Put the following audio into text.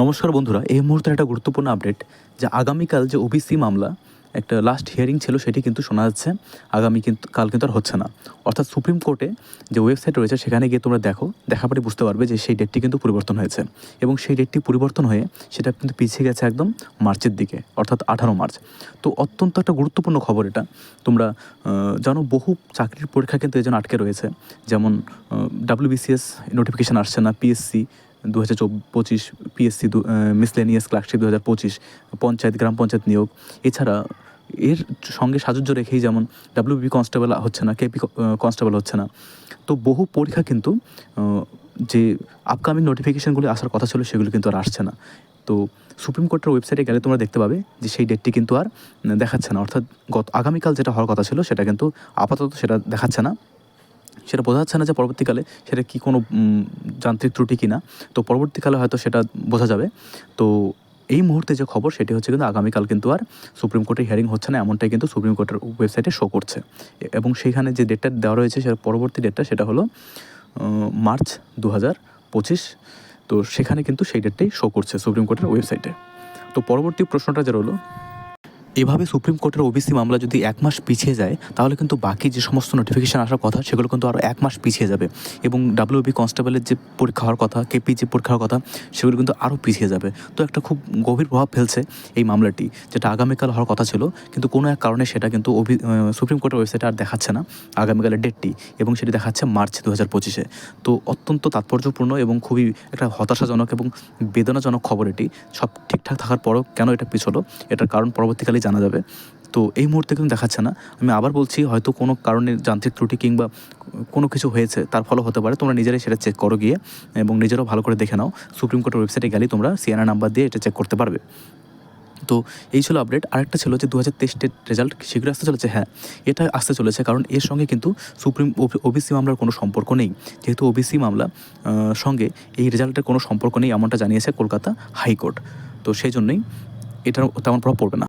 নমস্কার বন্ধুরা, এই মুহূর্তে একটা গুরুত্বপূর্ণ আপডেট যে আগামীকাল যে ওবিসি মামলা, একটা লাস্ট হিয়ারিং ছিল, সেটি কিন্তু শোনা যাচ্ছে। আগামী কিন্তু কাল কিন্তু আর হচ্ছে না। অর্থাৎ সুপ্রিম কোর্টে যে ওয়েবসাইট রয়েছে, সেখানে গিয়ে তোমরা দেখো দেখা পরে বুঝতে পারবে যে সেই ডেটটি কিন্তু পরিবর্তন হয়েছে। এবং সেই ডেটটি পরিবর্তন হয়ে সেটা কিন্তু পিছিয়ে গেছে একদম মার্চের দিকে, অর্থাৎ আঠারো মার্চ। তো অত্যন্ত একটা গুরুত্বপূর্ণ খবর এটা। তোমরা জানো বহু চাকরির পরীক্ষা কিন্তু এই আটকে রয়েছে। যেমন ডাব্লিউবিসিএস নোটিফিকেশান আসছে না পিএসসি দু হাজার পঁচিশ পিএসসি দু মিসলেনিয়াস ক্লার্কশিপ দু হাজার পঁচিশ, পঞ্চায়েত, গ্রাম পঞ্চায়েত নিয়োগ। এছাড়া এর সঙ্গে সাজুজ্য রেখেই যেমন ডাব্লিউবি কনস্টেবল হচ্ছে না কেপি কনস্টেবল হচ্ছে না। তো বহু পরীক্ষা কিন্তু যে আপকামিং নোটিফিকেশানগুলি আসার কথা ছিল সেগুলো কিন্তু আর আসছে না। তো সুপ্রিম কোর্টের ওয়েবসাইটে গেলে তোমরা দেখতে পাবে যে সেই ডেটটি কিন্তু আর দেখাচ্ছে না। অর্থাৎ গত, আগামীকাল যেটা হওয়ার কথা ছিল সেটা কিন্তু আপাতত সেটা দেখাচ্ছে না। সেটা বোঝা যাচ্ছে না যে পরবর্তীকালে সেটা কি কোনো যান্ত্রিক ত্রুটি কিনা। তো পরবর্তীকালে হয়তো সেটা বোঝা যাবে। তো এই মুহূর্তে যে খবর সেটি হচ্ছে কিন্তু আগামীকাল কিন্তু আর সুপ্রিম কোর্টে হিয়ারিং হচ্ছে না, এমনটাই কিন্তু সুপ্রিম কোর্টের ওয়েবসাইটে শো করছে। এবং সেইখানে যে ডেটটা দেওয়া রয়েছে সেটা পরবর্তী ডেটটা সেটা হলো মার্চ দু পঁচিশ। তো সেখানে কিন্তু সেই ডেটটাই শো করছে সুপ্রিম কোর্টের ওয়েবসাইটে তো পরবর্তী প্রশ্নটা যে রইল এভাবে সুপ্রিম কোর্টের ওবিসি মামলা যদি এক মাস পিছিয়ে যায়, তাহলে কিন্তু বাকি যে সমস্ত নোটিফিকেশান আসার কথা, সেগুলো কিন্তু আরও এক মাস পিছিয়ে যাবে। এবং ডাব্লিউবি কনস্টেবলের যে পরীক্ষা হওয়ার কথা কেপি যে পরীক্ষা হওয়ার কথা, সেগুলো কিন্তু আরও পিছিয়ে যাবে। তো একটা খুব গভীর প্রভাব ফেলছে এই মামলাটি, যেটা আগামীকাল হওয়ার কথা ছিল, কিন্তু কোনো এক কারণে সেটা কিন্তু অভি সুপ্রিম কোর্টের ওয়েবসাইটে আর দেখাচ্ছে না, আগামীকালের ডেটটি এবং সেটি দেখাচ্ছে মার্চ দু হাজার পঁচিশে। তো অত্যন্ত তাৎপর্যপূর্ণ এবং খুবই একটা হতাশাজনক এবং বেদনাজনক খবর এটি। সব ঠিকঠাক থাকার পরও কেন এটা পিছলো? এটার কারণ পরবর্তীকালেই জানা যাবে। তো এই মুহূর্তে কিন্তু দেখাচ্ছে না। আমি আবার বলছি, হয়তো কোনো কারণে যান্ত্রিক ত্রুটি কিংবা কোনো কিছু হয়েছে, তার ফলে হতে পারে। তোমরা নিজেরাই সেটা চেক করো গিয়ে এবং নিজেরাও ভালো করে দেখে নাও। সুপ্রিম কোর্টের ওয়েবসাইটে গেলেই তোমরা সিএনআর নাম্বার দিয়ে এটা চেক করতে পারবে। তো এই ছিল আপডেট আরেকটা ছিল যে দু হাজার তেইশের রেজাল্ট শীঘ্রই আসতে চলেছে। হ্যাঁ এটা আসতে চলেছে কারণ এর সঙ্গে কিন্তু সুপ্রিম ওবিসি মামলার কোনো সম্পর্ক নেই। যেহেতু ওবিসি মামলা সঙ্গে এই রেজাল্টের কোনো সম্পর্ক নেই, এমনটা জানিয়েছে কলকাতা হাইকোর্ট। তো সেই জন্যই এটার তেমন প্রভাব পড়বে না।